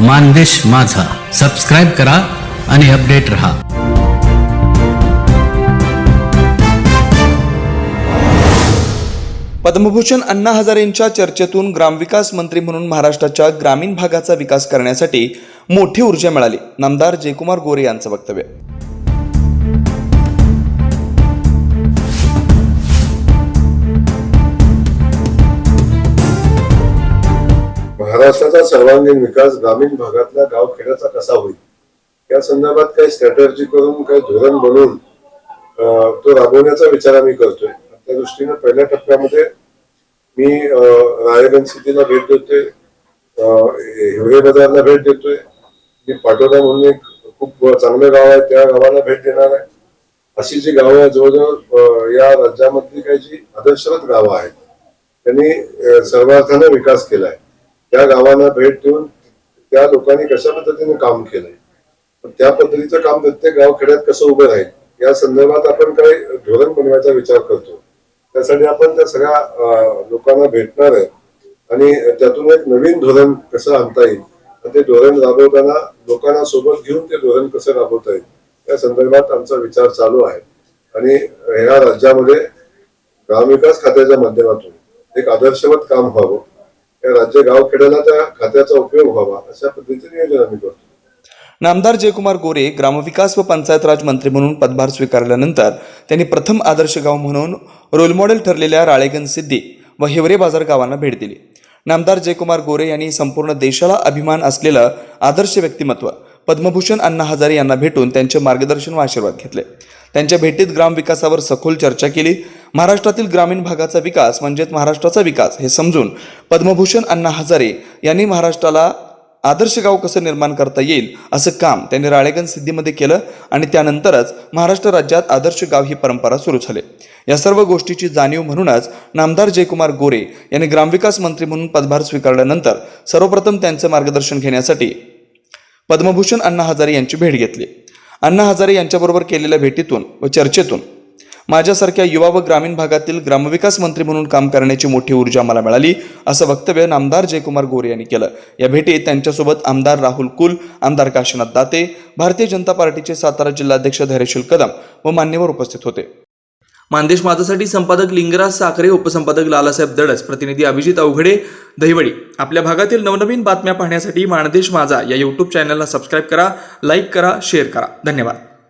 मानदेश माझा. सबस्क्राईब करा आणि अपडेट रहा. पद्मभूषण अण्णा हजारेंच्या चर्चेतून ग्रामविकास मंत्री म्हणून महाराष्ट्राच्या ग्रामीण भागाचा विकास करण्यासाठी मोठी ऊर्जा मिळाली. नामदार जयकुमार गोरे यांचं वक्तव्य. महाराष्ट्राचा सर्वांगीण विकास ग्रामीण भागातल्या गावखेड्याचा कसा होईल? या संदर्भात काही स्ट्रॅटर्जी करून काही धोरण बनवून तो राबवण्याचा विचार आम्ही करतोय. त्या दृष्टीने पहिल्या टप्प्यामध्ये मी रायगंज सिटीला भेट देतोय हिवरे बाजारला भेट देतोय. मी पाटोदा म्हणून एक खूप चांगलं गाव आहे त्या गावाला भेट देणार आहे. अशी जी गावं जवळजवळ या राज्यामधली काही जी आदर्शवत गावं आहेत त्यांनी अं, सर्वार्थाने विकास आहे त्या गावांना भेट देऊन त्या लोकांनी कशा पद्धतीने काम केलंय? त्या पद्धतीचं काम प्रत्येक गावखेड्यात कसं उभं राहील? या संदर्भात आपण काही धोरण बनवायचा विचार करतो. त्यासाठी आपण त्या सगळ्या लोकांना भेटणार आहे. आणि त्यातून एक नवीन धोरण कसं आणता येईल? आणि ते धोरण राबवताना लोकांना सोबत घेऊन ते धोरण कसं राबवता येईल? या संदर्भात आमचा विचार चालू आहे. आणि ह्या राज्यामध्ये ग्रामविकास खात्याच्या माध्यमातून एक आदर्शवत काम व्हावं. राज्य गावखेड्याला त्या खात्याचा उपयोग व्हावा अशा पद्धतीने नियोजन आम्ही करतो. नामदार जयकुमार गोरे ग्रामविकास व पंचायत राज मंत्री म्हणून पदभार स्वीकारल्यानंतर त्यांनी प्रथम आदर्श गाव म्हणून रोल मॉडेल ठरलेल्या राळेगंज सिद्धी व हिवरे बाजार गावांना भेट दिली. नामदार जयकुमार गोरे यांनी संपूर्ण देशाला अभिमान असलेलं आदर्श व्यक्तिमत्व पद्मभूषण अण्णा हजारे यांना भेटून त्यांचे मार्गदर्शन व आशीर्वाद घेतले. त्यांच्या भेटीत ग्रामविकासावर सखोल चर्चा केली. महाराष्ट्रातील ग्रामीण भागाचा विकास म्हणजेच महाराष्ट्राचा विकास हे समजून पद्मभूषण अण्णा हजारे यांनी महाराष्ट्राला आदर्श गाव कसं निर्माण करता येईल असं काम त्यांनी राळेगंज सिद्धीमध्ये केलं आणि त्यानंतरच महाराष्ट्र राज्यात आदर्श गाव ही परंपरा सुरू झाली. या सर्व गोष्टीची जाणीव म्हणूनच नामदार जयकुमार गोरे यांनी ग्रामविकास मंत्री म्हणून पदभार स्वीकारल्यानंतर सर्वप्रथम त्यांचं मार्गदर्शन घेण्यासाठी पद्मभूषण अण्णा हजारे यांची भेट घेतली. अण्णा हजारे यांच्याबरोबर केलेल्या भेटीतून व चर्चेतून माझ्यासारख्या युवा व ग्रामीण भागातील ग्रामविकास मंत्री म्हणून काम करण्याची मोठी ऊर्जा मला मिळाली असं वक्तव्य नामदार जयकुमार गोरे यांनी केलं. या भेटीत त्यांच्यासोबत आमदार राहुल कुल आमदार काशीनाथ दाते भारतीय जनता पार्टीचे सातारा जिल्हाध्यक्ष धैर्यशील कदम व मान्यवर उपस्थित होते. मानदेश माझासाठी संपादक लिंगराज साखरे उपसंपादक लालासाहेब दडस प्रतिनिधी अभिजित अवघडे दहिवडी. आपल्या भागातील नवनवीन बातम्या पाहण्यासाठी मानदेश माझा या यूट्यूब चॅनलला सबस्क्राईब करा लाईक करा शेअर करा. धन्यवाद.